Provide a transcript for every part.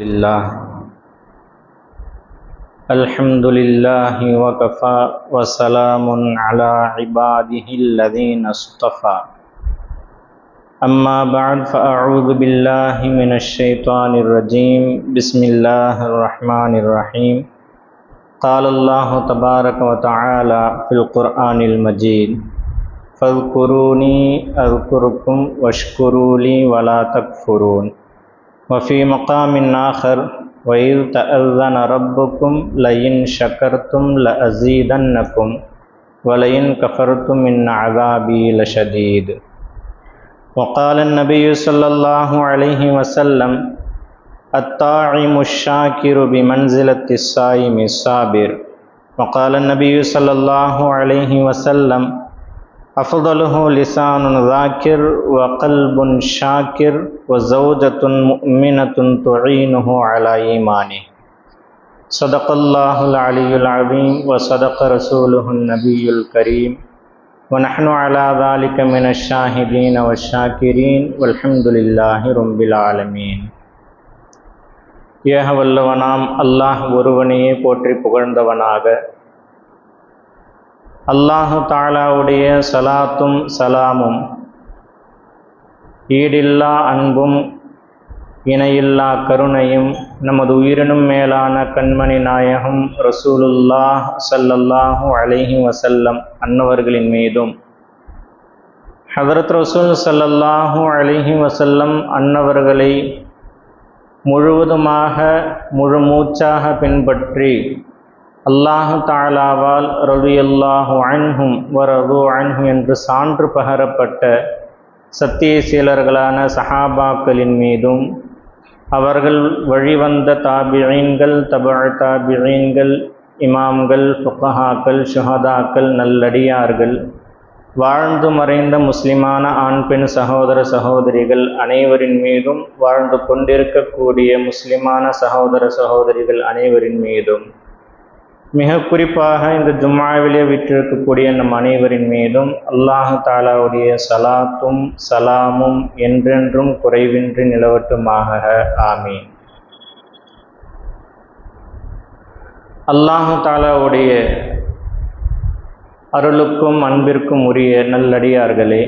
اللہ الحمد للہ وقفا وسلام على عباده الذين اصطفى. اما بعد فاعوذ باللہ من الشیطان الرجیم بسم اللہ الرحمن الرحیم قال اللہ تبارک وتعالی فی القرآن المجید فاذکرونی اذکرکم واشکروا لی ولا تکفرون وفی مقام آخر وعید تزن ربکم لئن شکر تم لعزیدنکم ولئن کفر تم ان عذابی لشدید وقال النبی صلی اللہ علیہ وسلم، الطاعم الشاکر منزل الصائم الصابر. وقال نبی صلی اللہ علیہ وسلم أفضله لسان ذاكر وقلب شاكر وزوجة مؤمنة تعينه على إيمانه صدق الله العلي العظيم وصدق رسوله النبي الكريم ونحن على ذلك من الشاهدين والشاكرين والحمد لله رب العالمين ஏக வல்லவனாம் அல்லாஹ் ஒருவனையே போற்றி புகழ்ந்தவனாக அல்லாஹு தாலாவுடைய சலாத்தும் சலாமும். ஈடில்லா அன்பும் இணையில்லா கருணையும் நமது உயிரினும் மேலான கண்மணி நாயகம் ரசூலுல்லாஹ் சல்லல்லாஹு அலிஹி வசல்லம் அன்னவர்களின் மீதும். ஹதரத் ரசூல் சல்லல்லாஹு அலிஹி வசல்லம் அன்னவர்களை முழுவதுமாக முழு மூச்சாக பின்பற்றி அல்லாஹு தாலாவால் ரவியல்லாஹு அன்ஹும் வரது அன்ஹும் என்று சான்று பகரப்பட்ட சத்திய சீலர்களான சஹாபாக்களின் மீதும் அவர்கள் வழிவந்த தாபிரீன்கள் தபா தாபிரீன்கள் இமாம்கள் புக்கஹாக்கள் ஷுஹதாக்கள் நல்லடியார்கள் வாழ்ந்து மறைந்த முஸ்லிமான ஆண் பெண் சகோதர சகோதரிகள் அனைவரின் மீதும் வாழ்ந்து கொண்டிருக்கக்கூடிய முஸ்லிமான சகோதர சகோதரிகள் அனைவரின் மீதும் மிக குறிப்பாக இந்த ஜும்மாவிலே விற்றிருக்கக்கூடிய நம் அனைவரின் மீதும் அல்லாஹு தாலாவுடைய சலாத்தும் சலாமும் என்றென்றும் குறைவின்றி நிலவட்டுமாக ஆமீன். அல்லாஹு தாலாவுடைய அருளுக்கும் அன்பிற்கும் உரிய நல்லடியார்களே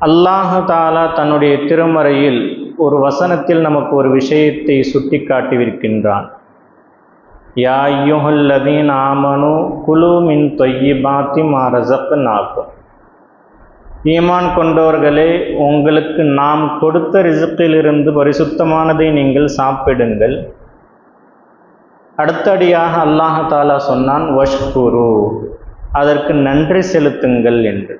அல்லாஹு தாலா தன்னுடைய திருமறையில் ஒரு வசனத்தில் நமக்கு ஒரு விஷயத்தை சுட்டி காட்டியிருக்கின்றான் يا أيها الذين آمنوا كلوا من طيبات ما رزقناكم ஈமான் கொண்டவர்களே உங்களுக்கு நாம் கொடுத்த ரிசுக்கிலிருந்து பரிசுத்தமானதை நீங்கள் சாப்பிடுங்கள். அடுத்தடியாக அல்லாஹாலா சொன்னான் வஷ்குரு அதற்கு நன்றி செலுத்துங்கள் என்று.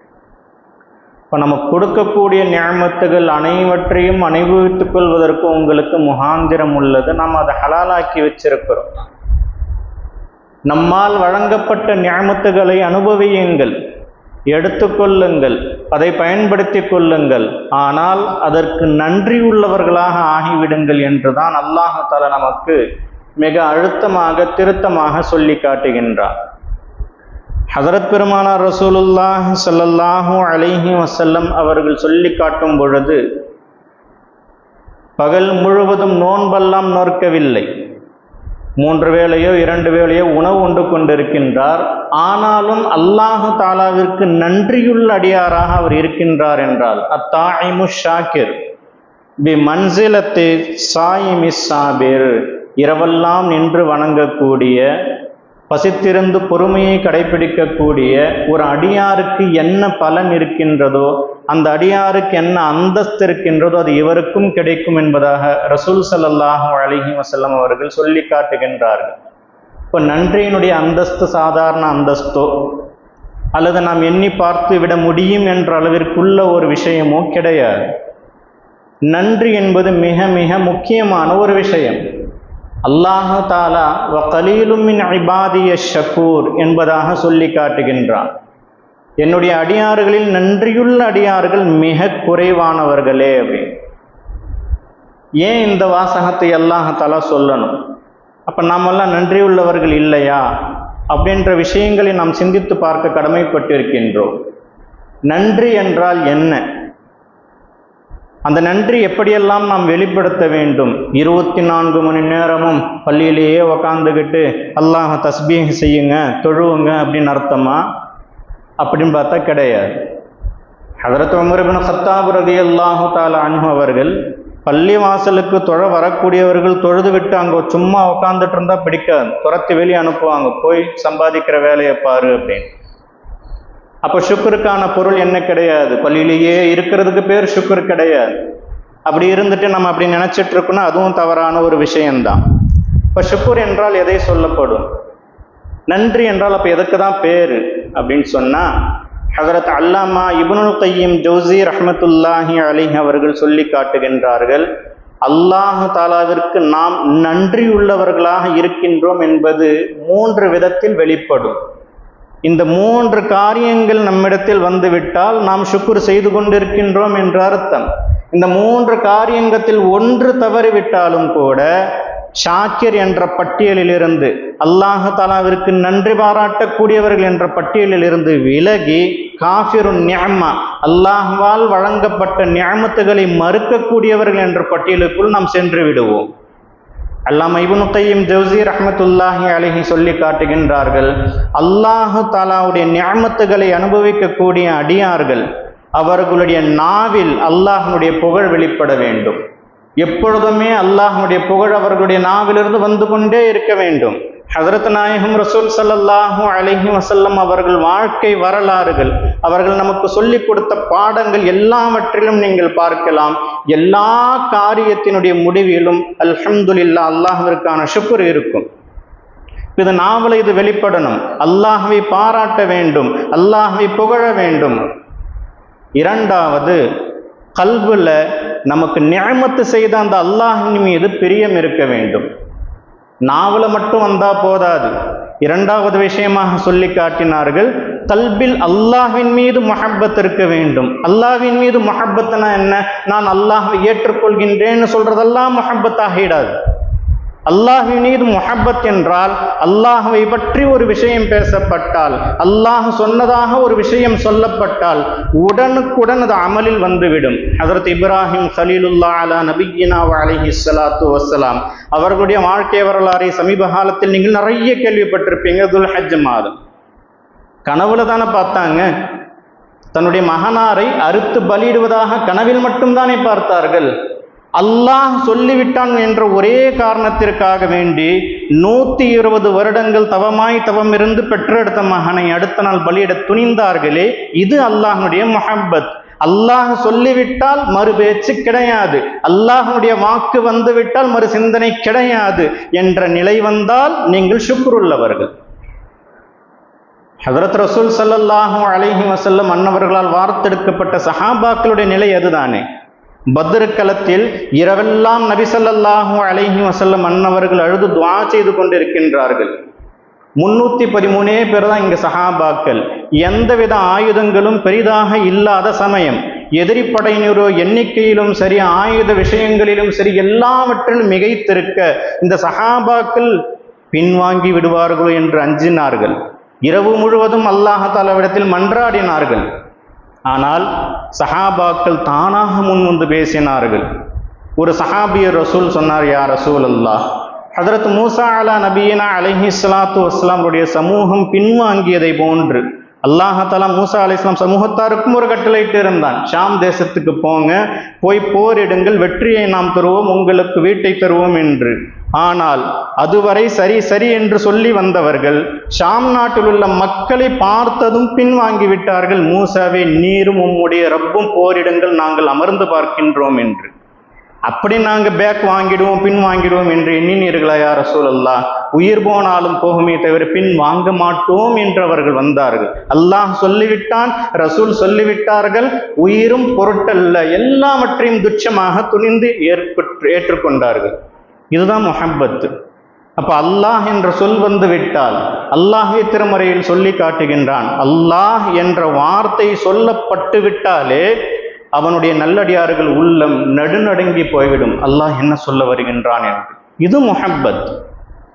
இப்போ நம்ம கொடுக்கக்கூடிய நியமத்துகள் அனைவற்றையும் அனுபவித்துக் கொள்வதற்கு உங்களுக்கு முகாந்திரம் உள்ளது. நாம் அதை ஹலாலாக்கி வச்சிருக்கிறோம். நம்மால் வழங்கப்பட்ட ஞாபகத்துகளை அனுபவியுங்கள் எடுத்துக்கொள்ளுங்கள் அதை பயன்படுத்தி கொள்ளுங்கள். ஆனால் அதற்கு நன்றி உள்ளவர்களாக ஆகிவிடுங்கள் என்றுதான் அல்லாஹால நமக்கு மிக அழுத்தமாக திருத்தமாக சொல்லி காட்டுகின்றார் ஹதரத் பெருமானார் ரசூலுல்லாஹ் சல்லல்லாஹூ அலிஹி வசல்லம் அவர்கள் சொல்லி காட்டும் பொழுது பகல் முழுவதும் நோன்பெல்லாம் நோற்கவில்லை மூன்று வேளையோ இரண்டு வேளையோ உணவு உண்டு கொண்டிருக்கின்றார். ஆனாலும் அல்லாஹு தாலாவிற்கு நன்றியுள்ள அடியாராக அவர் இருக்கின்றார் என்றால் அத்தாயிமு ஷாக்கிர். பி மன்சிலத்து சாயிமி சாபிர். இரவெல்லாம் நின்று வணங்கக்கூடிய பசித்திருந்து பொறுமையை கடைபிடிக்கக்கூடிய ஒரு அடியாருக்கு என்ன பலன் இருக்கின்றதோ அந்த அடியாருக்கு என்ன அந்தஸ்து இருக்கின்றதோ அது இவருக்கும் கிடைக்கும் என்பதாக ரசூல் சல்லாஹ் அலிஹி வசல்லம் அவர்கள் சொல்லி காட்டுகின்றார்கள். இப்போ நன்றியினுடைய அந்தஸ்து சாதாரண அந்தஸ்தோ அல்லது நாம் எண்ணி பார்த்து விட முடியும் என்ற அளவிற்குள்ள ஒரு விஷயமோ கிடையாது. நன்றி என்பது மிக மிக முக்கியமான ஒரு விஷயம். அல்லாஹு தாலா வ கலீலுமின் ஐபாதிய ஷக்கூர் என்பதாக சொல்லி காட்டுகின்றான். என்னுடைய அடியார்களில் நன்றியுள்ள அடியார்கள் மிக குறைவானவர்களே அப்படின்னு ஏன் இந்த வாசகத்தை அல்லாஹாலா சொல்லணும்? அப்போ நாமெல்லாம் நன்றியுள்ளவர்கள் இல்லையா? அப்படின்ற விஷயங்களை நாம் சிந்தித்து பார்க்க கடமைப்பட்டிருக்கின்றோம். நன்றி என்றால் என்ன? அந்த நன்றி எப்படியெல்லாம் நாம் வெளிப்படுத்த வேண்டும்? இருபத்தி நான்கு மணி நேரமும் பள்ளியிலேயே உக்காந்துக்கிட்டு அல்லாஹ தஸ்பீக செய்யுங்க தொழுவுங்க அப்படின்னு அர்த்தமா? அப்படின்னு பார்த்தா கிடையாது. ஹதரத் உமர் இப்னு ரதி அல்லாஹு தாலா அன்ஹு அவர்கள் பள்ளி வாசலுக்கு தொழ வரக்கூடியவர்கள் தொழுது விட்டு அங்கே சும்மா உட்காந்துட்டு இருந்தால் பிடிக்காது. துரத்தி வெளியே அனுப்புவாங்க போய் சம்பாதிக்கிற வேலையை பாரு அப்படின்னு. அப்போ சுக்கருக்கான பொருள் என்ன கிடையாது? பள்ளியிலேயே இருக்கிறதுக்கு பேர் சுக்கர் கிடையாது. அப்படி இருந்துட்டு நம்ம அப்படி நினச்சிட்டு இருக்கோம்னா அதுவும் தவறான ஒரு விஷயம்தான். இப்போ சுக்குர் என்றால் எதை சொல்லப்படும்? நன்றி என்றால் அப்போ எதுக்கு தான் பேர்? அப்படின்னு சொன்னால் ஹதரத் அல்லாமா இபுனுல் கையீம் ஜோசி ரஹமத்துல்லாஹி அலி அவர்கள் சொல்லி காட்டுகின்றார்கள் அல்லாஹ் தாலாவிற்கு நாம் நன்றியுள்ளவர்களாக இருக்கின்றோம் என்பது மூன்று விதத்தில் வெளிப்படும். இந்த மூன்று காரியங்கள் நம்மிடத்தில் வந்துவிட்டால் நாம் சுக்குர் செய்து கொண்டிருக்கின்றோம் என்ற அர்த்தம். இந்த மூன்று காரியங்கத்தில் ஒன்று தவறிவிட்டாலும் கூட ஷாக்கிர் என்ற பட்டியலிலிருந்து அல்லாஹு தாலாவிற்கு நன்றி பாராட்டக்கூடியவர்கள் என்ற பட்டியலிலிருந்து விலகி காஃபிருன் நியாமா அல்லாஹ்வால் வழங்கப்பட்ட நியமத்துகளை மறுக்கக்கூடியவர்கள் என்ற பட்டியலுக்குள் நாம் சென்று விடுவோம். அல்லாம இபுனு கையும் ஜவுசி ரஹமத்துல்லாஹி அலஹி சொல்லி காட்டுகின்றார்கள் அல்லாஹு தாலாவுடைய ஞாமத்துகளை அனுபவிக்கக்கூடிய அடியார்கள் அவர்களுடைய நாவில் அல்லாஹனுடைய புகழ் வெளிப்பட வேண்டும். எப்பொழுதுமே அல்லாஹனுடைய புகழ் அவர்களுடைய நாவிலிருந்து வந்து கொண்டே இருக்க வேண்டும். ஹதரத் நாயகம் ரசூல் சல்லாஹூ அலஹி வசல்லம் அவர்கள் வாழ்க்கை வரலாறுகள் அவர்கள் நமக்கு சொல்லிக் கொடுத்த பாடங்கள் எல்லாவற்றிலும் நீங்கள் பார்க்கலாம். எல்லா காரியத்தினுடைய முடிவிலும் அல்ஹம்துல்லா அல்லாஹிற்கான சுக்குர் இருக்கும். இது நாவல இது வெளிப்படணும். அல்லாஹவை பாராட்ட வேண்டும் அல்லாஹவை புகழ வேண்டும். இரண்டாவது கல்வில் நமக்கு நியமத்து செய்த அந்த அல்லாஹின் மீது பிரியம் இருக்க வேண்டும். நாவல மட்டும் வந்தா போதாது. இரண்டாவது விஷயமாக சொல்லி காட்டினார்கள் கல்பில் அல்லாஹ்வின் மீது மொஹப்பத் இருக்க வேண்டும். அல்லாஹ்வின் மீது மொஹப்பத்னா என்ன? நான் அல்லாஹை ஏற்றுக்கொள்கின்றேன்னு சொல்றதெல்லாம் மொஹப்பத் ஆகிடாது. அல்லாஹினீது மீது என்றால் அல்லாஹுவை பற்றி ஒரு விஷயம் பேசப்பட்டால் அல்லாஹ் சொன்னதாக ஒரு விஷயம் சொல்லப்பட்டால் உடனுக்குடன் அது அமலில் வந்துவிடும். ஹதரத் இப்ராஹிம் சலீலுல்லா அலா நபியினா அலிஹி சலாத்து வசலாம் அவர்களுடைய வாழ்க்கை வரலாறை சமீப காலத்தில் நீங்கள் நிறைய கேள்விப்பட்டிருப்பீங்க. துல் ஹஜ் மாதம். கனவுல தானே பார்த்தாங்க. தன்னுடைய மகனாரை அறுத்து பலியிடுவதாக கனவில் மட்டும்தானே பார்த்தார்கள். அல்லாஹ் சொல்லிவிட்டான் என்ற ஒரே காரணத்திற்காக வேண்டி நூத்தி இருபது வருடங்கள் தவமாய் தவம் இருந்து பெற்றெடுத்த மகனை அடுத்த நாள் பலியிட துணிந்தார்களே இது அல்லாஹனுடைய மொஹப்பத். அல்லாஹ் சொல்லிவிட்டால் மறு பேச்சு கிடையாது. அல்லாஹனுடைய வாக்கு வந்துவிட்டால் மறு சிந்தனை கிடையாது என்ற நிலை வந்தால் நீங்கள் சுக்குருள்ளவர்கள் ஹதரத் ரசூல் சல்லாஹூ அலஹி வசல்லம் அன்னவர்களால் வார்த்தெடுக்கப்பட்ட சஹாபாக்களுடைய நிலை அதுதானே. பத்ருக்களத்தில் இரவெல்லாம் நபிசல்லாஹூ ஸல்லல்லாஹு அலைஹி வஸல்லம் அன்னவர்கள் அழுது துவா செய்து கொண்டிருக்கின்றார்கள். முன்னூத்தி பதிமூணே பேர் தான் இங்க சஹாபாக்கள். எந்தவித ஆயுதங்களும் பெரிதாக இல்லாத சமயம் எதிரிப்படையினரோ எண்ணிக்கையிலும் சரி ஆயுத விஷயங்களிலும் சரி எல்லாவற்றிலும் மிகைத்திருக்க இந்த சஹாபாக்கள் பின்வாங்கி விடுவார்களோ என்று அஞ்சினார்கள். இரவு முழுவதும் அல்லாஹாலாவிடத்தில் மன்றாடினார்கள். ஆனால் சஹாபாக்கள் தானாக முன் வந்து பேசினார்கள். ஒரு சஹாபிய ரசூல் சொன்னார் யா ரசூல் அல்லாஹ் ஹதரத் மூசா அலா நபீனா அலஹி சலாத்து வஸ்லாமுடைய சமூகம் பின்வாங்கியதை போன்று அல்லாஹாலா மூசா அலி இஸ்லாம் சமூகத்தாருக்கும் ஒரு கட்டளையிட்டு இருந்தான். ஷாம் தேசத்துக்கு போங்க. போய் போரிடுங்கள். வெற்றியை நாம் தருவோம். உங்களுக்கு வீட்டை தருவோம் என்று. ஆனால் அதுவரை சரி சரி என்று சொல்லி வந்தவர்கள் ஷாம் நாட்டில் உள்ள மக்களை பார்த்ததும் பின்வாங்கி விட்டார்கள். மூசாவே நீரும் உம்முடைய ரப்பும் போரிடுங்கள். நாங்கள் அமர்ந்து பார்க்கின்றோம் என்று. அப்படி நாங்கள் பேக் வாங்கிடுவோம் பின் வாங்கிடுவோம் என்று எண்ணினீர்களா யார் ரசூலல்லா உயிர் போனாலும் போகுமே தவிர பின் வாங்க மாட்டோம் என்று அவர்கள் வந்தார்கள். அல்லாஹ் சொல்லிவிட்டான் ரசூல் சொல்லிவிட்டார்கள் உயிரும் பொருட்டல்ல எல்லாவற்றையும் துச்சமாக துணிந்து ஏற்பட்டு ஏற்றுக்கொண்டார்கள். இதுதான் முஹப்பத்து. அப்ப அல்லாஹ் என்ற சொல் வந்து விட்டால் அல்லாஹே திருமறையில் சொல்லி காட்டுகின்றான் அல்லாஹ் என்ற வார்த்தை சொல்லப்பட்டு விட்டாலே அவனுடைய நல்லடியார்கள் உள்ளம் நடுநடுங்கி போய்விடும். அல்லாஹ் என்ன சொல்ல வருகின்றான் என்று. இது முஹப்பத்.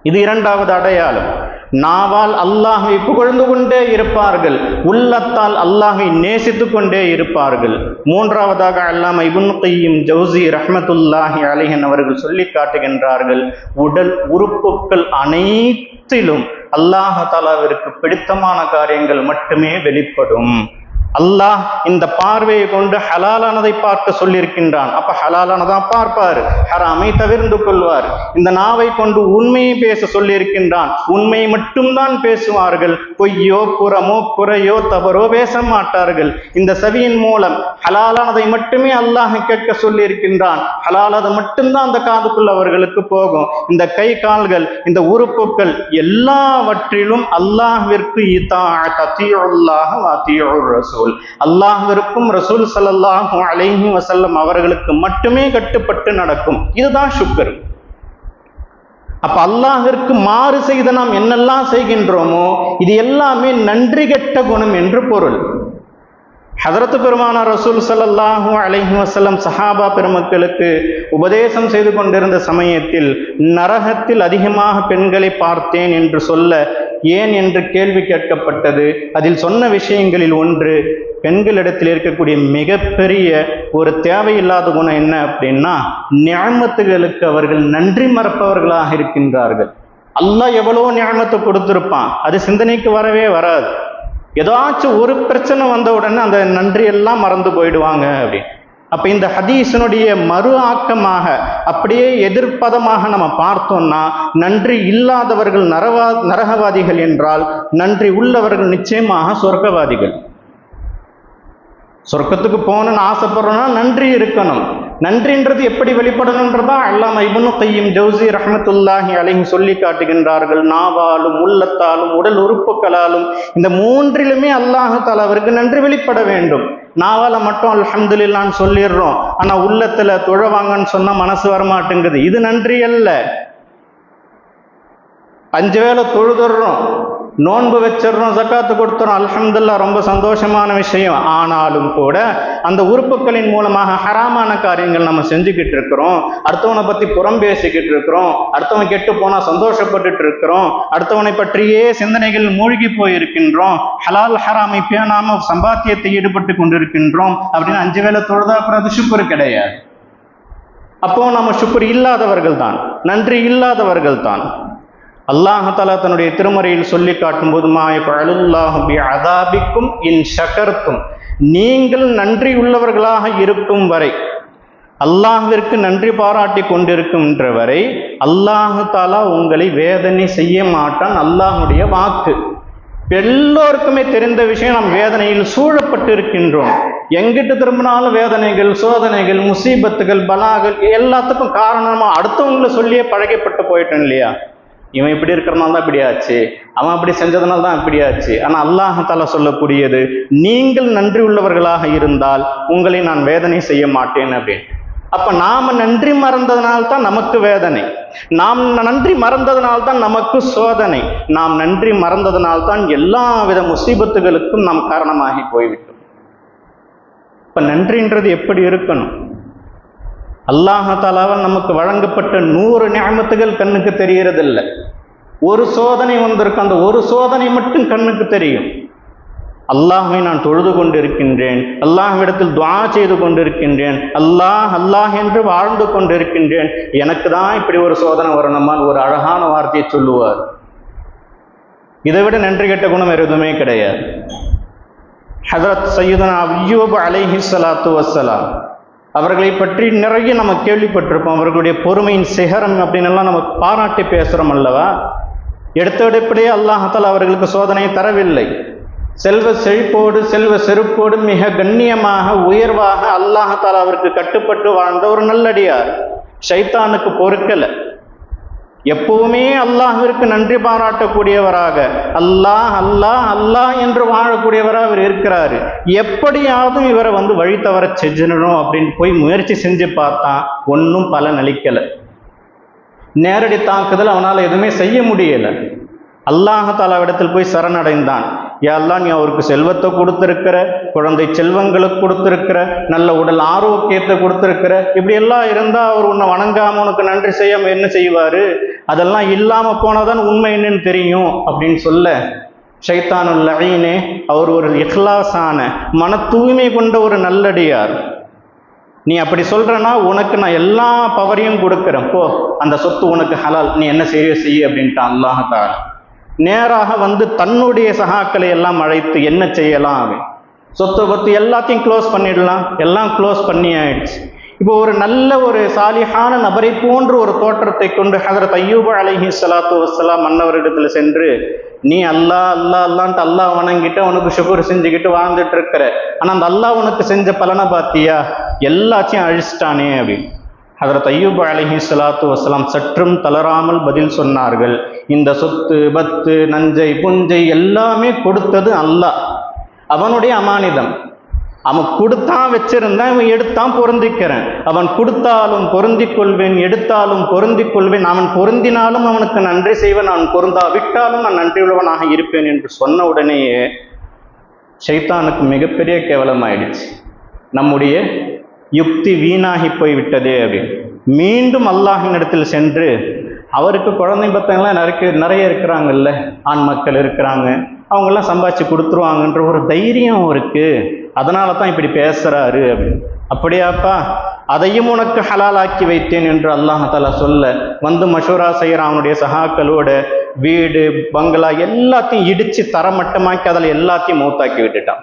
இது இரண்டாவது அடையாளம். நாவால் அல்லாஹை புகழ்ந்து கொண்டே இருப்பார்கள். உள்ளத்தால் அல்லாஹை நேசித்து கொண்டே இருப்பார்கள். மூன்றாவதாக அல்லாம இபுன் கையும் ஜவுசி ரஹமத்துல்லாஹி அலிஹன் அவர்கள் சொல்லி காட்டுகின்றார்கள். உடல் உறுப்புகள் அனைத்திலும் அல்லாஹ் தாலாவிற்கு பிடித்தமான காரியங்கள் மட்டுமே வெளிப்படும். அல்லாஹ் இந்த பார்வையை கொண்டு ஹலாலானதை பார்க்க சொல்லியிருக்கின்றான். அப்ப ஹலாலானதான் பார்ப்பார். ஹராமை தவிர்ந்து கொள்வார். இந்த நாவை கொண்டு உண்மையை பேச சொல்லியிருக்கின்றான். உண்மையை மட்டும்தான் பேசுவார்கள். பொய்யோ புறமோ குறையோ தவறோ பேச மாட்டார்கள். இந்த செவியின் மூலம் ஹலாலானதை மட்டுமே அல்லாஹ் கேட்க சொல்லியிருக்கின்றான். ஹலாலானது மட்டும்தான் அந்த காதுக்குள் அவர்களுக்கு போகும். இந்த கை கால்கள் இந்த உறுப்புகள் எல்லாவற்றிலும் அல்லாஹிற்கு இதா தத்தியுள்ளாக வாத்தியுள் ரசூல். அல்லாஹிற்கும் ரசூல் சல்லாஹும் அலைஹி வசல்லம் அவர்களுக்கு மட்டுமே கட்டுப்பட்டு நடக்கும். இதுதான் சுக்கர் அப்ப அல்லாஹிற்கு மாறு செய்த நாம் என்னெல்லாம் செய்கின்றோமோ இது எல்லாமே நன்றி கெட்ட குணம் என்று பொருள். ஹதரத்து பெருமான ரசூல் சல்லாஹூ அலஹி வசல்லம் சஹாபா பெருமக்களுக்கு உபதேசம் செய்து கொண்டிருந்த சமயத்தில் நரகத்தில் அதிகமாக பெண்களை பார்த்தேன் என்று சொல்ல ஏன் என்று கேள்வி கேட்கப்பட்டது. அதில் சொன்ன விஷயங்களில் ஒன்று பெண்களிடத்தில் இருக்கக்கூடிய மிகப்பெரிய ஒரு தேவையில்லாத குணம் என்ன அப்படின்னா ஞாமத்துகளுக்கு அவர்கள் நன்றி மறப்பவர்களாக இருக்கின்றார்கள். அல்லாஹ் எவ்வளோ ஞாபகத்தை கொடுத்துருப்பான். அது சிந்தனைக்கு வரவே வராது. ஏதாச்சும் ஒரு பிரச்சனை வந்த உடனே அந்த நன்றியெல்லாம் மறந்து போயிடுவாங்க அப்படின்னு. அப்போ இந்த ஹதீஸினுடைய மறு ஆக்கமாக அப்படியே எதிர்ப்பதமாக நம்ம பார்த்தோம்னா நன்றி இல்லாதவர்கள் நரவா நரகவாதிகள் என்றால் நன்றி உள்ளவர்கள் நிச்சயமாக சொர்க்கவாதிகள். சொர்க்கத்துக்கு போகணும்னு ஆசைப்படுறோம்னா நன்றி இருக்கணும். நன்றின்றது எப்படி வெளிப்படணுன்றதா அல்லாம இபுனு கையும் ஜவுசி ரஹமத்துல்லாஹி அலைஹி சொல்லி காட்டுகின்றார்கள். நாவாலும் உள்ளத்தாலும் உடல் உறுப்புகளாலும் இந்த மூன்றிலுமே அல்லாஹு அவருக்கு நன்றி வெளிப்பட வேண்டும். நாவால மட்டும் அல்ஹம்துலில்லான்னு சொல்லிடுறோம். ஆனா உள்ளத்துல தொழவாங்கன்னு சொன்னா மனசு வரமாட்டேங்குது. இது நன்றி அல்ல. அஞ்சு வேளை தொழுதுடுறோம். நோன்பு வச்சிடுறோம் ஜக்காத்து கொடுத்துறோம். அல்ஹம்துல்லா ரொம்ப சந்தோஷமான விஷயம். ஆனாலும் கூட அந்த உறுப்புகளின் மூலமாக ஹராமான காரியங்கள் நம்ம செஞ்சுக்கிட்டு இருக்கிறோம். அடுத்தவனை பற்றி புறம் பேசிக்கிட்டு இருக்கிறோம். அடுத்தவன் கெட்டு போனால் சந்தோஷப்பட்டுட்டு இருக்கிறோம். அடுத்தவனை பற்றியே சிந்தனைகள் மூழ்கி போயிருக்கின்றோம். ஹலால் ஹராமை பேணாம சம்பாத்தியத்தை ஈடுபட்டு கொண்டிருக்கின்றோம். அப்படின்னு அஞ்சு வேளை தொழுதா அப்புறம் அது கிடையாது. அப்போ நம்ம சுக்குர் இல்லாதவர்கள் தான் நன்றி இல்லாதவர்கள் தான் அல்லாஹாலா தன்னுடைய திருமறையில் சொல்லி காட்டும் போது மாயபி அதாபிக்கும் இன் ஷகர்த்தும் நீங்கள் நன்றி உள்ளவர்களாக இருக்கும் வரை அல்லாஹிற்கு நன்றி பாராட்டி கொண்டிருக்கின்ற வரை அல்லாஹு தாலா உங்களை வேதனை செய்ய மாட்டான் அல்லாஹுடைய வாக்கு. எல்லோருக்குமே தெரிந்த விஷயம் நாம் வேதனையில் சூழப்பட்டு இருக்கின்றோம் எங்கிட்டு திரும்பினாலும் வேதனைகள் சோதனைகள் முசீபத்துகள் பலாகள் எல்லாத்துக்கும் காரணமாக அடுத்தவங்களை சொல்லியே பழகப்பட்டு போயிட்டோம் இல்லையா? இவன் இப்படி இருக்கிறனால தான் இப்படி ஆச்சு. அவன் அப்படி செஞ்சதுனால தான் இப்படி ஆச்சு. ஆனால் அல்லாஹால சொல்லக்கூடியது நீங்கள் நன்றி உள்ளவர்களாக இருந்தால் உங்களை நான் வேதனை செய்ய மாட்டேன் அப்படின்னு. அப்ப நாம நன்றி மறந்ததுனால்தான் நமக்கு வேதனை. நாம் நன்றி மறந்ததுனால்தான் நமக்கு சோதனை. நாம் நன்றி மறந்ததுனால்தான் எல்லா வித முசீபத்துகளுக்கும் நாம் காரணமாகி போய்விட்டோம். இப்ப நன்றின்றது எப்படி இருக்கணும்? அல்லாஹாலாவால் நமக்கு வழங்கப்பட்ட நூறு ஞாபகத்துகள் கண்ணுக்கு தெரியறதில்லை ஒரு சோதனை வந்திருக்கு அந்த ஒரு சோதனை மட்டும் கண்ணுக்கு தெரியும். அல்லாஹை நான் தொழுது கொண்டிருக்கின்றேன் அல்லாஹ்விடத்தில் துவா செய்து கொண்டிருக்கின்றேன் அல்லாஹ் அல்லாஹ் என்று வாழ்ந்து கொண்டிருக்கின்றேன். எனக்கு தான் இப்படி ஒரு சோதனை வரணுமான்னு ஒரு அழகான வார்த்தையை சொல்லுவார். இதை விட நன்றி கெட்ட குணம் வேறு எதுவுமே கிடையாது. ஹசரத் சையதனா அய்யூப் அலைஹி சலாத்து வசலாம் அவர்களை பற்றி நிறைய நம்ம கேள்விப்பட்டிருப்போம். அவர்களுடைய பொறுமையின் சிகரம் அப்படின்னு எல்லாம் நம்ம பாராட்டி பேசுகிறோம் அல்லவா? எடுத்தடுப்படியே எடுப்படியே அவர்களுக்கு சோதனையை தரவில்லை. செல்வ செழிப்போடு செல்வ செருப்போடு மிக கண்ணியமாக உயர்வாக அல்லாஹால அவருக்கு கட்டுப்பட்டு வாழ்ந்த ஒரு நல்லடியார். ஷைத்தானுக்கு பொறுக்கலை. எப்பவுமே அல்லாஹிற்கு நன்றி பாராட்டக்கூடியவராக அல்லாஹ் அல்லாஹ் அல்லாஹ் என்று வாழக்கூடியவராக அவர் இருக்கிறாரு. எப்படியாவது இவரை வந்து வழி தவற செஞ்சிடணும் அப்படின்னு போய் முயற்சி செஞ்சு பார்த்தான் ஒன்றும் பலன் அளிக்கலை. நேரடி தாக்குதல் அவனால் எதுவுமே செய்ய முடியலை. அல்லாஹாலாவிடத்தில் போய் சரணடைந்தான். யாரெல்லாம் நீ அவருக்கு செல்வத்தை கொடுத்துருக்கிற குழந்தை செல்வங்களுக்கு கொடுத்துருக்கிற நல்ல உடல் ஆரோக்கியத்தை கொடுத்துருக்கிற இப்படியெல்லாம் இருந்தால் அவர் உன்னை வணங்காம உனக்கு நன்றி செய்யாமல் என்ன செய்வார்? அதெல்லாம் இல்லாமல் போனாதான் உண்மை என்னன்னு தெரியும் அப்படின்னு சொல்ல ஷைத்தானுல் லஈனே அவர் ஒரு இஹ்லாஸான மன தூய்மை கொண்ட ஒரு நல்லடியார். நீ அப்படி சொல்றனா உனக்கு நான் எல்லா பவரையும் கொடுக்குறேன். போ அந்த சொத்து உனக்கு ஹலால் நீ என்ன செய்ய செய்ய அப்படின்ட்டான் அல்லாஹால நேராக வந்து தன்னுடைய சகாக்களை எல்லாம் அழைத்து என்ன செய்யலாம் அவன்? சொத்தை பத்து எல்லாத்தையும் க்ளோஸ் பண்ணிடலாம். எல்லாம் க்ளோஸ் பண்ணி ஆயிடுச்சு. இப்போ ஒரு நல்ல ஒரு சாலிஹான நபரை போன்ற ஒரு தோற்றத்தை கொண்டு ஹதரத் ஐயூப் அலஹி சலாத்து வசலாம் மன்னவரிடத்தில் சென்று நீ அல்லா அல்லா அல்லான்ட்டு அல்லாஹ் வணங்கிட்டு உனக்கு சுகர் செஞ்சுக்கிட்டு வாழ்ந்துட்டு இருக்கிற. ஆனால் அந்த அல்லாஹ் உனக்கு செஞ்ச பலனை பார்த்தியா எல்லாத்தையும் அழிச்சிட்டானே அப்படின்னு. ஹதரத் ஐயூப் அலஹி சலாத்து வசலாம் சற்றும் தளராமல் பதில் சொன்னார்கள். இந்த சொத்து பத்து நஞ்சை புஞ்சை எல்லாமே கொடுத்தது அல்லாஹ். அவனுடைய அமானிதம். அவன் கொடுத்தான் வச்சிருந்தான் இவன் எடுத்தான் பொருந்திக்கிறேன். அவன் கொடுத்தாலும் பொருந்திக் கொள்வேன் எடுத்தாலும் பொருந்திக் கொள்வேன் அவன் பொருந்தினாலும் அவனுக்கு நன்றி செய்வேன். அவன் பொருந்தா விட்டாலும் நான் நன்றியுள்ளவனாக இருப்பேன் என்று சொன்ன உடனேயே சைத்தானுக்கு மிகப்பெரிய கேவலம் ஆயிடுச்சு நம்முடைய யுக்தி வீணாகி போய்விட்டதே அப்படின்னு. மீண்டும் அல்லாஹின் இடத்தில் சென்று அவருக்கு குழந்தை பத்தங்கள்லாம் நிறைய நிறைய இருக்கிறாங்கல்ல ஆண் மக்கள் இருக்கிறாங்க அவங்கெல்லாம் சம்பாதிச்சு கொடுத்துருவாங்கன்ற ஒரு தைரியம் இருக்குது அதனால தான் இப்படி பேசுறாரு அப்படின்னு. அப்படியாப்பா அதையும் உனக்கு ஹலாலாக்கி வைத்தேன் என்று அல்லாஹால சொல்ல வந்து மஷூரா செய்கிற அவனுடைய சகாக்களோட வீடு பங்களா எல்லாத்தையும் இடித்து தரமட்டமாக்கி அதில் எல்லாத்தையும் மூத்தாக்கி விட்டுட்டான்.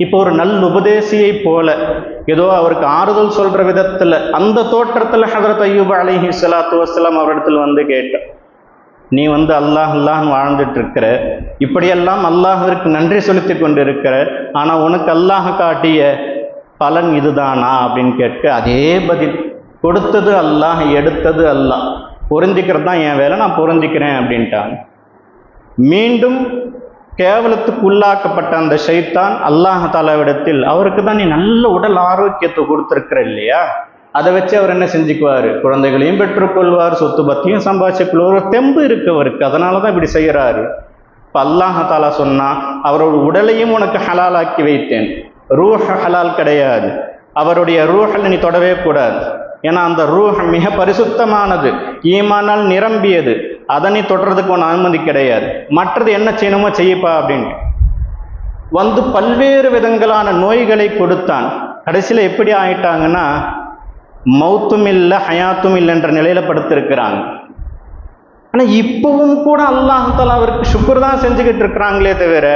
இப்போ ஒரு நல் உபதேசியை போல ஏதோ அவருக்கு ஆறுதல் சொல்ற விதத்துல அந்த தோற்றத்துல ஹதரத் ஐயூப் அலிஹி சலாத்து வசலாம் அவரிடத்தில் வந்து கேட்டான் நீ வந்து அல்லாஹ் அல்லாஹ்னு வாழ்ந்துட்டு இருக்கிற இப்படியெல்லாம் அல்லாஹிற்கு நன்றி செலுத்தி கொண்டு இருக்கிற ஆனா உனக்கு அல்லாஹ் காட்டிய பலன் இதுதானா? அப்படின்னு கேட்க அதே பதில் கொடுத்தது அல்லாஹ் எடுத்தது அல்லாஹ். பொருந்திக்கிறது தான் என் வேலை நான் பொருந்திக்கிறேன் அப்படின்ட்டாங்க. மீண்டும் கேவலத்துக்கு உள்ளாக்கப்பட்ட அந்த ஷைத்தான் அல்லாஹ் தாலாவிடத்தில் அவருக்கு தான் நீ நல்ல உடல் ஆரோக்கியத்தை கொடுத்துருக்கிற இல்லையா? அதை வச்சு அவர் என்ன செஞ்சுக்குவார்? குழந்தைகளையும் பெற்றுக்கொள்வார் சொத்து பத்தியும் சம்பாதிச்சுக்கொள்வார் ஒரு தெம்பு இருக்கு அவருக்கு அதனால தான் இப்படி செய்கிறாரு இப்போ அல்லாஹாலா சொன்னா அவரோட உடலையும் உனக்கு ஹலாலாக்கி வைத்தேன். ரூஹ ஹலால் கிடையாது. அவருடைய ரூஹல் நீ தொடவே கூடாது. ஏன்னா அந்த ரூஹ் மிக பரிசுத்தமானது. ஈமானால் நிரம்பியது. அதனை தொடர்றதுக்கு ஒன்று அனுமதி கிடையாது. மற்றது என்ன செய்யணுமோ செய்யப்பா அப்படின்னு வந்து பல்வேறு விதங்களான நோய்களை கொடுத்தான். கடைசியில் எப்படி ஆயிட்டாங்கன்னா மௌத்தும் இல்லை ஹயாத்தும் இல்லைன்ற நிலையில படுத்திருக்கிறாங்க. ஆனால் இப்பவும் கூட அல்லாஹால அவருக்கு சுக்குர் தான் செஞ்சுக்கிட்டு இருக்கிறாங்களே தவிர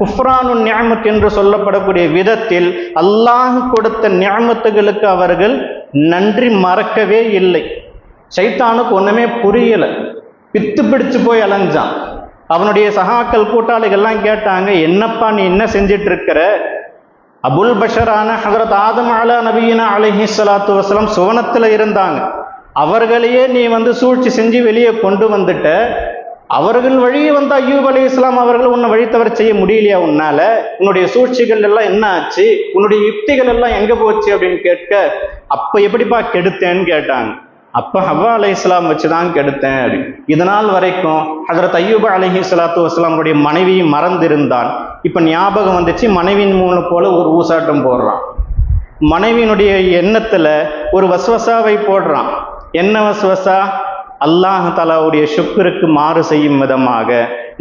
குஃப்ரானு ஞாமத் என்று சொல்லப்படக்கூடிய விதத்தில் அல்லாஹ் கொடுத்த ஞாமத்துகளுக்கு அவர்கள் நன்றி மறக்கவே இல்லை. சைத்தானுக்கு ஒன்றுமே புரியலை. பித்து பிடிச்சு போய் அலைஞ்சான். அவனுடைய சகாக்கள் கூட்டாளிகள்லாம் கேட்டாங்க என்னப்பா நீ என்ன செஞ்சிட்டு இருக்கிற அபுல் பஷரான ஹசரத் ஆதம் அலா நபீனா அலஹி சலாத்து வசலம் சுவனத்தில் இருந்தாங்க. அவர்களையே நீ வந்து சூழ்ச்சி செஞ்சு வெளியே கொண்டு வந்துட்ட. அவர்கள் வழியே வந்த ஐயூப் அலி இஸ்லாம் அவர்கள் உன்னை வழி தவற செய்ய முடியலையா உன்னால? உன்னுடைய சூழ்ச்சிகள் எல்லாம் என்ன ஆச்சு? உன்னுடைய யுக்திகள் எல்லாம் எங்க போச்சு? அப்படின்னு கேட்க அப்ப எப்படிப்பா கெடுத்தேன்னு கேட்டாங்க. அப்போ ஹவ்வா அலை இஸ்லாம் வச்சு தான் கெடுத்தேன் அப்படின்னு இதனால் வரைக்கும் ஹசரத் ஐயூப் அலஹி சலாத்து வஸ்லாமுடைய மனைவியும் மறந்திருந்தான். இப்போ ஞாபகம் வந்துச்சு மனைவியின் மூலம் போல ஒரு ஊசாட்டம் போடுறான். மனைவியினுடைய எண்ணத்தில் ஒரு வஸ்வசாவை போடுறான். என்ன வஸ்வசா? அல்லாஹ் தலாவுடைய சுக்கருக்கு மாறு செய்யும் விதமாக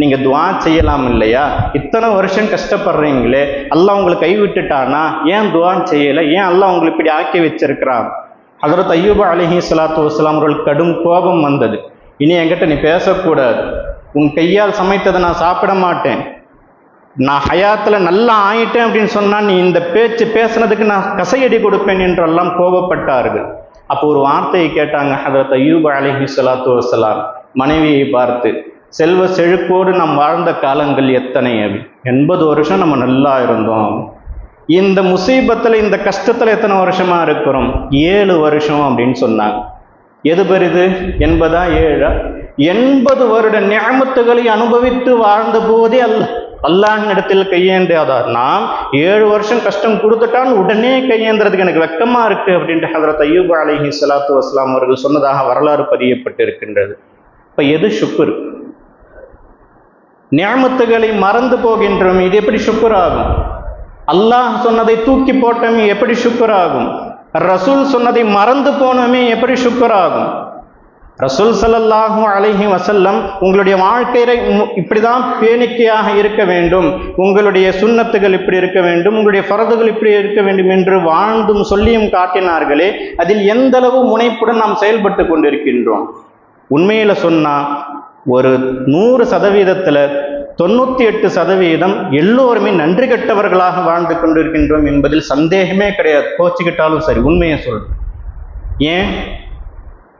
நீங்க துவா செய்யலாம் இல்லையா? இத்தனை வருஷம் கஷ்டப்படுறீங்களே அல்லாஹ் உங்களை கைவிட்டுட்டானா? ஏன் துவா செய்யலை? ஏன் அல்லாஹ் உங்களை இப்படி ஆக்கி வச்சிருக்கிறான்? அதரத் அய்யூப் அலிஹி சலாத்து வஸ்லாம் அவர்கள் கடும் கோபம் வந்தது. இனி என்கிட்ட நீ பேசக்கூடாது. உன் கையால் சமைத்ததை நான் சாப்பிட மாட்டேன். நான் ஹயாத்தில் நல்லா ஆயிட்டேன் அப்படின்னு சொன்னால் நீ இந்த பேச்சு பேசுனதுக்கு நான் கசையடி கொடுப்பேன் என்றெல்லாம் கோபப்பட்டார்கள். அப்போ ஒரு வார்த்தையை கேட்டாங்க ஹதரத் ஐயூப் அலிஹி சலாத்து வசலாம் மனைவியை பார்த்து செல்வ செழுப்போடு நாம் வாழ்ந்த காலங்கள் எத்தனை அப்படி எண்பது வருஷம் நம்ம நல்லா இருந்தோம். இந்த முசீபத்தில் இந்த கஷ்டத்தில் எத்தனை வருஷமா இருக்கிறோம்? ஏழு வருஷம் அப்படின்னு சொன்னாங்க. எது பெரிது? என்பதா ஏழா? எண்பது வருட நியமத்துகளை அனுபவித்து வாழ்ந்த போதே அல்ல அல்லாஹின் இடத்தில் கையேந்தாதார் நாம் ஏழு வருஷம் கஷ்டம் கொடுத்துட்டான் உடனே கையேந்துறதுக்கு எனக்கு வெக்கமா இருக்கு அப்படின்ட்டு ஹதரத் ஐயூப் அலிஹி சலாத்து வஸ்லாம் அவர்கள் சொன்னதாக வரலாறு பதியப்பட்டு இருக்கின்றது இப்ப எது சுக்குர் நியமத்துகளை மறந்து போகின்றோம். இது எப்படி சுக்குர் ஆகும்? அல்லாஹ் சொன்னதை தூக்கி போட்டோமே எப்படி சுக்குர் ஆகும் ரசூல் சொன்னதை மறந்து போனோமே எப்படி சுக்குர் ஆகும் ரசூல் சல்லல்லாஹும் அலஹி வசல்லம் உங்களுடைய வாழ்க்கையை இப்படிதான் பேணிக்கையாக இருக்க வேண்டும். உங்களுடைய சுண்ணத்துகள் இப்படி இருக்க வேண்டும். உங்களுடைய ஃபரதுகள் இப்படி இருக்க வேண்டும் என்று வாழ்ந்தும் சொல்லியும் காட்டினார்களே அதில் எந்தளவு முனைப்புடன் நாம் செயல்பட்டு கொண்டிருக்கின்றோம்? உண்மையில் சொன்னால் ஒரு நூறு சதவீதத்தில் தொண்ணூத்தி எட்டு சதவீதம் எல்லோருமே நன்றி கெட்டவர்களாக வாழ்ந்து கொண்டிருக்கின்றோம் என்பதில் சந்தேகமே கிடையாது. கோச்சிக்கிட்டாலும் சரி உண்மையை சொல்றேன். ஏன்?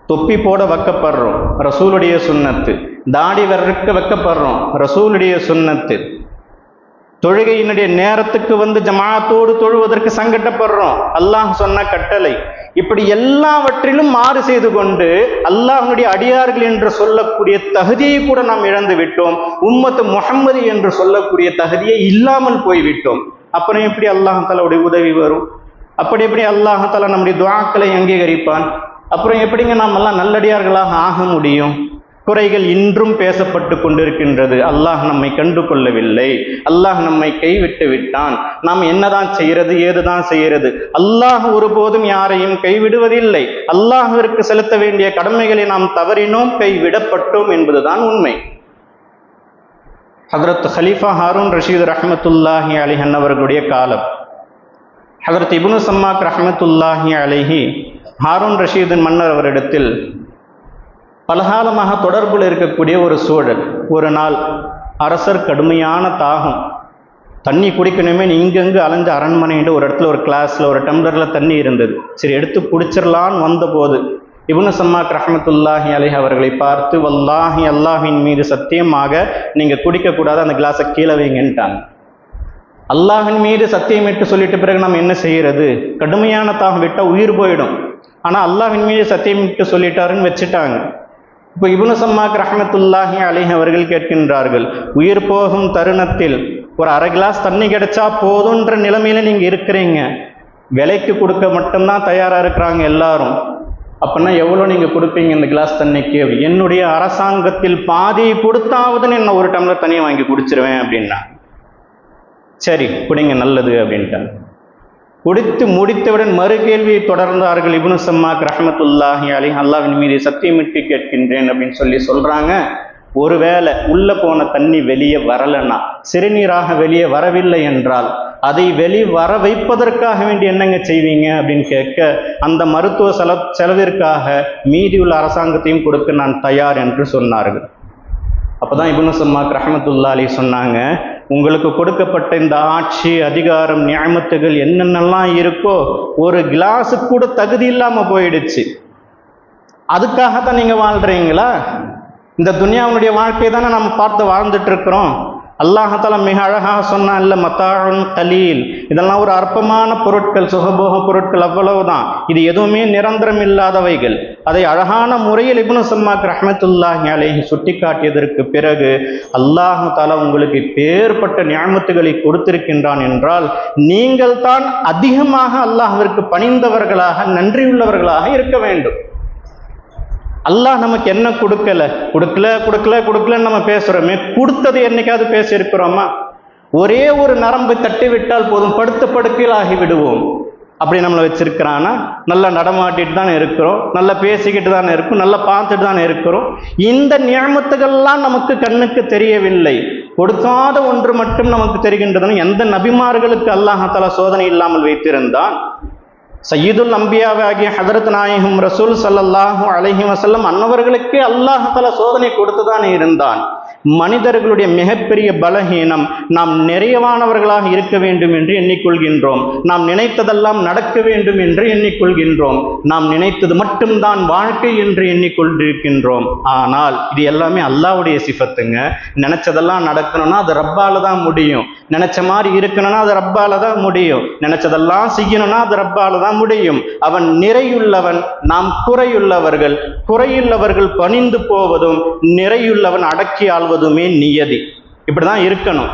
தொப்பி போட வைக்கப்படுறோம். ரசூலுடைய சுன்னத்து தாடி வர்றதுக்கு வைக்கப்படுறோம். ரசூலுடைய சுன்னத்து தொழுகையினுடைய நேரத்துக்கு வந்து ஜமாத்தோடு தொழுவதற்கு சங்கட்டப்படுறோம் அல்லாஹ் சொன்ன கட்டளை. இப்படி எல்லாவற்றிலும் மாறு செய்து கொண்டு அல்லாஹனுடைய அடியார்கள் என்று சொல்லக்கூடிய தகுதியை கூட நாம் இழந்து விட்டோம். உம்மத்து முகம்மது என்று சொல்லக்கூடிய தகுதியை இல்லாமல் போய்விட்டோம். அப்புறம் எப்படி அல்லாஹாலாவுடைய உதவி வரும்? அப்படி எப்படி அல்லாஹாலா நம்முடைய துவாக்களை அங்கீகரிப்பான்? அப்புறம் எப்படிங்க நாம் எல்லாம் நல்லடியார்களாக ஆக முடியும்? குறைகள் இன்றும் பேசப்பட்டு கொண்டிருக்கின்றது. அல்லாஹ் நம்மை கண்டு கொள்ளவில்லை அல்லாஹ் நம்மை கைவிட்டு விட்டான். நாம் என்னதான் செய்யறது ஏதுதான் செய்யறது அல்லாஹ் ஒருபோதும் யாரையும் கைவிடுவதில்லை. அல்லாஹிற்கு செலுத்த வேண்டிய கடமைகளை நாம் தவறினோம் கைவிடப்பட்டோம் என்பதுதான் உண்மை. ஹதரத் ஹலீஃபா ஹாரூன் ரஷீத் ரஹமத்துல்லாஹி அலிஹன் அவர்களுடைய காலம். ஹதரத் இபுனு சம்மாக் ரஹமத்துல்லாஹி அலிஹி ஹாரூன் ரஷீதின் மன்னர் அவரிடத்தில் பலகாலமாக தொடர்பில் இருக்கக்கூடிய ஒரு சூழல். ஒரு நாள் அரசர் கடுமையான தாகம். தண்ணி குடிக்கணுமே இங்கங்கு அலைஞ்ச அரண்மனைன்ற ஒரு இடத்துல ஒரு கிளாஸில் ஒரு டம்ளரில் தண்ணி இருந்தது. சரி எடுத்து குடிச்சிடலான்னு வந்தபோது இப்னு சம்மா ரஹமத்துல்லாஹி அலை அவர்களை பார்த்து வல்லாஹி அல்லாஹின் மீது சத்தியமாக நீங்கள் குடிக்கக்கூடாது அந்த கிளாஸை கீழே வைங்கன்ட்டாங்க. அல்லாஹின் மீது சத்தியமிட்டு சொல்லிட்ட பிறகு நம்ம என்ன செய்கிறது கடுமையான தாகம் விட்டால் உயிர் போயிடும். ஆனால் அல்லாஹின் மீது சத்தியமிட்டு சொல்லிட்டாருன்னு வச்சுட்டாங்க. இப்போ இப்னு சம்மாக் ரஹமத்துல்லாஹி அலிஹ் அவர்கள் கேட்கின்றார்கள் உயிர் போகும் தருணத்தில் ஒரு அரை கிளாஸ் தண்ணி கிடைச்சா போதுன்ற நிலைமையில நீங்கள் இருக்கிறீங்க. விலைக்கு கொடுக்க மட்டும்தான் தயாராக இருக்கிறாங்க எல்லாரும். அப்படின்னா எவ்வளோ நீங்கள் கொடுப்பீங்க இந்த கிளாஸ் தண்ணிக்கு? என்னுடைய அரசாங்கத்தில் பாதி கொடுத்தாவது என்ன ஒரு டம்ளர் தண்ணியை வாங்கி குடிச்சிருவேன் அப்படின்னா. சரி குடிங்க நல்லது அப்படின்ட்டாங்க. குடித்து முடித்தவுடன் மறு கேள்வியை தொடர்ந்தார்கள் இபுனு சம்மாக் ரஹமத்துல்லாஹி அலி அல்லாவின் மீது சத்தியமிட்டு கேட்கின்றேன் அப்படின்னு சொல்லி சொல்றாங்க. ஒருவேளை உள்ள போன தண்ணி வெளியே வரலன்னா சிறுநீராக வெளியே வரவில்லை என்றால் அதை வெளி வர வைப்பதற்காக வேண்டி என்னங்க செய்வீங்க அப்படின்னு கேட்க அந்த மருத்துவ செல செலவிற்காக மீதியுள்ள அரசாங்கத்தையும் கொடுக்க நான் தயார் என்று சொன்னார்கள். அப்போதான் இபுனு சம்மாக் ரஹமத்துல்லா அலி சொன்னாங்க உங்களுக்கு கொடுக்கப்பட்ட இந்த ஆட்சி அதிகாரம் நியமத்துகள் என்னென்னலாம் இருக்கோ ஒரு கிளாஸு கூட தகுதி இல்லாமல் போயிடுச்சு. அதுக்காகத்தான் நீங்கள் வாழ்கிறீங்களா இந்த துனியாவுடைய வாழ்க்கையை தானே நம்ம பார்த்து வாழ்ந்துட்டு இருக்கிறோம். அல்லாஹால மிக அழகாக சொன்னான் இல்லை மத்தாழன் கலீல். இதெல்லாம் ஒரு அற்பமான பொருட்கள் சுகபோக பொருட்கள் அவ்வளவுதான். இது எதுவுமே நிரந்தரம் இல்லாதவைகள். அதை அழகான முறையில் இப்னு சம்மாக் ரஹமத்துல்லாஹி அலேஹி சுட்டி காட்டியதற்கு பிறகு அல்லாஹு தாலா உங்களுக்கு பேர்பட்ட ஞாபகத்துகளை கொடுத்திருக்கின்றான் என்றால் நீங்கள் தான் அதிகமாக அல்லாஹிற்கு பணிந்தவர்களாக நன்றியுள்ளவர்களாக இருக்க வேண்டும். அல்லாஹ் நமக்கு என்ன கொடுக்கல? கொடுக்கல கொடுக்கல கொடுக்கலன்னு நம்ம பேசுகிறோமே கொடுத்தது என்னைக்காவது பேசியிருக்கிறோமா? ஒரே ஒரு நரம்பு தட்டி விட்டால் போதும் படுத்த படுக்கையில் ஆகி விடுவோம். அப்படி நம்மளை வச்சிருக்கிறான்னா நல்லா நடமாட்டிட்டு தான் இருக்கிறோம் நல்லா பேசிக்கிட்டு தான் இருக்கும் நல்லா பார்த்துட்டு தான் இருக்கிறோம். இந்த நியமத்துகள்லாம் நமக்கு கண்ணுக்கு தெரியவில்லை. கொடுக்காத ஒன்று மட்டும் நமக்கு தெரிகின்றதுன்னு எந்த நபிமார்களுக்கு அல்லாஹால சோதனை இல்லாமல் வைத்திருந்தான்? சையீதுல் அம்பியாவாகிய ஹதரத் நாயகம் ரசூல் சல்லல்லாஹு அலஹி வசல்லம் அன்னவர்களுக்கே அல்லாஹால சோதனை கொடுத்துதான் இருந்தான். மனிதர்களுடைய மிகப்பெரிய பலகீனம் நாம் நிறைவானவர்களாக இருக்க வேண்டும் என்று எண்ணிக்கொள்கின்றோம். நாம் நினைத்ததெல்லாம் நடக்க வேண்டும் என்று எண்ணிக்கொள்கின்றோம். நாம் நினைத்தது மட்டும்தான் வாழ்க்கை என்று எண்ணிக்கொண்டிருக்கின்றோம். ஆனால் இது எல்லாமே அல்லாவுடைய சிஃபத்துங்க. நினைச்சதெல்லாம் நடக்கணும்னா அது ரப்பால தான் முடியும். நினைச்ச மாதிரி இருக்கணும்னா அது ரப்பால தான் முடியும். நினைச்சதெல்லாம் செய்யணும்னா அது ரப்பால தான் முடியும். அவன் நிறையுள்ளவன் நாம் குறையுள்ளவர்கள். குறையுள்ளவர்கள் பணிந்து போவதும் நிறையுள்ளவன் அடக்கி ஆள்வதும் நியதி. இப்படிதான் இருக்கணும்.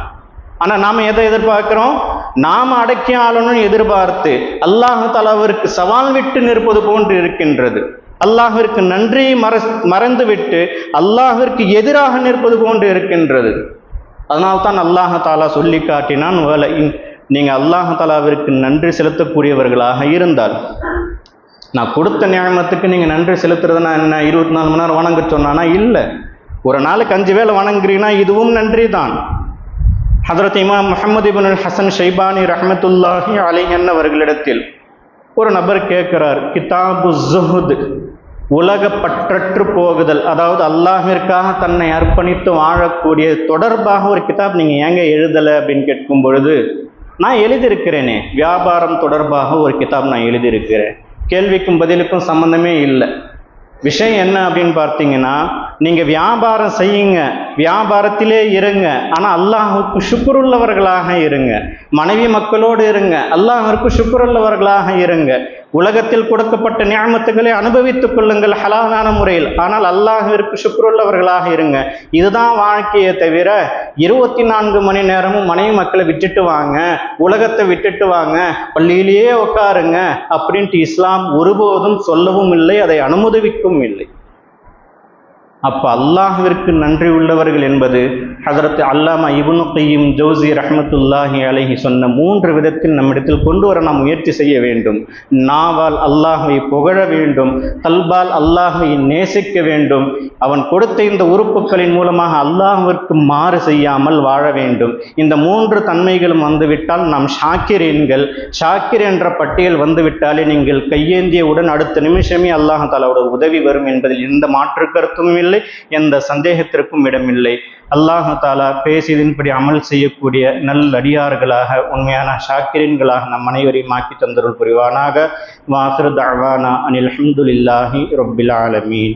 ஆனா நாம எதை எதிர்பார்க்கிறோம்? நாம அடக்கி ஆளணும்னு எதிர்பார்த்து அல்லாஹு தலாவிற்கு சவால் விட்டு நிற்பது போன்று இருக்கின்றது. அல்லாஹிற்கு நன்றி மற மறந்துவிட்டு அல்லாஹிற்கு எதிராக நிற்பது போன்று இருக்கின்றது. அதனால்தான் அல்லாஹ தாலா சொல்லி காட்டினான் வேலை நீங்கள் அல்லாஹ தாலாவிற்கு நன்றி செலுத்தக்கூடியவர்களாக இருந்தால். நான் கொடுத்த நியாயமத்துக்கு நீங்கள் நன்றி செலுத்துறதுனா என்ன? இருபத்தி நாலு மணி நேரம் வணங்க சொன்னானா? இல்லை. ஒரு நாளுக்கு அஞ்சு வேலை வணங்குறீங்கன்னா இதுவும் நன்றி தான் ஹதரத் இமாம் முகமது இபின் ஹசன் ஷைபானி ரஹமத்துல்லாஹி அலிஹன் அவர்களிடத்தில் ஒரு நபர் கேட்கிறார் கிதாபு ஜுஹுத் உலக பற்றற்று போகுதல் அதாவது அல்லாஹிற்காக தன்னை அர்ப்பணித்து வாழக்கூடிய தொடர்பாக ஒரு கிதாப் நீங்கள் ஏங்க எழுதலை? அப்படின்னு கேட்கும் பொழுது நான் எழுதியிருக்கிறேனே வியாபாரம் தொடர்பாக ஒரு கிதாப் நான் எழுதியிருக்கிறேன். கேள்விக்கும் பதிலுக்கும் சம்மந்தமே இல்லை. விஷயம் என்ன அப்படின்னு பார்த்தீங்கன்னா நீங்கள் வியாபாரம் செய்யுங்க வியாபாரத்திலே இருங்க ஆனால் அல்லாஹுக்கு சுக்குருள்ளவர்களாக இருங்க மனைவி மக்களோடு இருங்க அல்லாஹருக்கு சுக்குருள்ளவர்களாக இருங்க. உலகத்தில் கொடுக்கப்பட்ட ஞாபகத்துகளை அனுபவித்துக் கொள்ளுங்கள் ஹலாலான முறையில். ஆனால் அல்லாஹிற்கு சுக்குருள்ளவர்களாக இருங்க. இதுதான் வாழ்க்கையை தவிர இருபத்தி நான்கு மணி நேரமும் மனைவி மக்களை விட்டுட்டு வாங்க உலகத்தை விட்டுட்டு வாங்க பள்ளியிலேயே உட்காருங்க அப்படின்ட்டு இஸ்லாம் ஒருபோதும் சொல்லவும் இல்லை அதை அனுமதிக்கும் இல்லை. அப்போ அல்லாஹிற்கு நன்றி உள்ளவர்கள் என்பது ஹதரத் அல்லாமா இபுனு கையும் ஜோசி ரஹமத்துல்லாஹி அலஹி சொன்ன மூன்று விதத்தில் நம்மிடத்தில் கொண்டு வர நாம் முயற்சி செய்ய வேண்டும். நாவால் அல்லாஹை புகழ வேண்டும். கல்பால் அல்லாஹை நேசிக்க வேண்டும். அவன் கொடுத்த இந்த உறுப்புகளின் மூலமாக அல்லாஹிற்கு மாறு செய்யாமல் வாழ வேண்டும். இந்த மூன்று தன்மைகளும் வந்துவிட்டால் நாம் ஷாக்கிரீன்கள். ஷாக்கிர் என்ற பட்டியல் வந்துவிட்டாலே நீங்கள் கையேந்தியவுடன் அடுத்த நிமிஷமே அல்லாஹாலாவோட உதவி வரும் என்பதில் எந்த மாற்று கருத்தும் இல்லை. எந்த சந்தேகத்திற்கும் இடமில்லை. அல்லாஹு தாலா பேசியதின்படி அமல் செய்யக்கூடிய நல்லடியார்களாக உண்மையான ஷாக்கிரீன்களாக நம் அனைவரையும் ஆக்கி தந்தருள் புரிவானாக. வாசர் தாவானா அனில் அஹமதுல்லாஹி ரொபில் ஆலமீன்.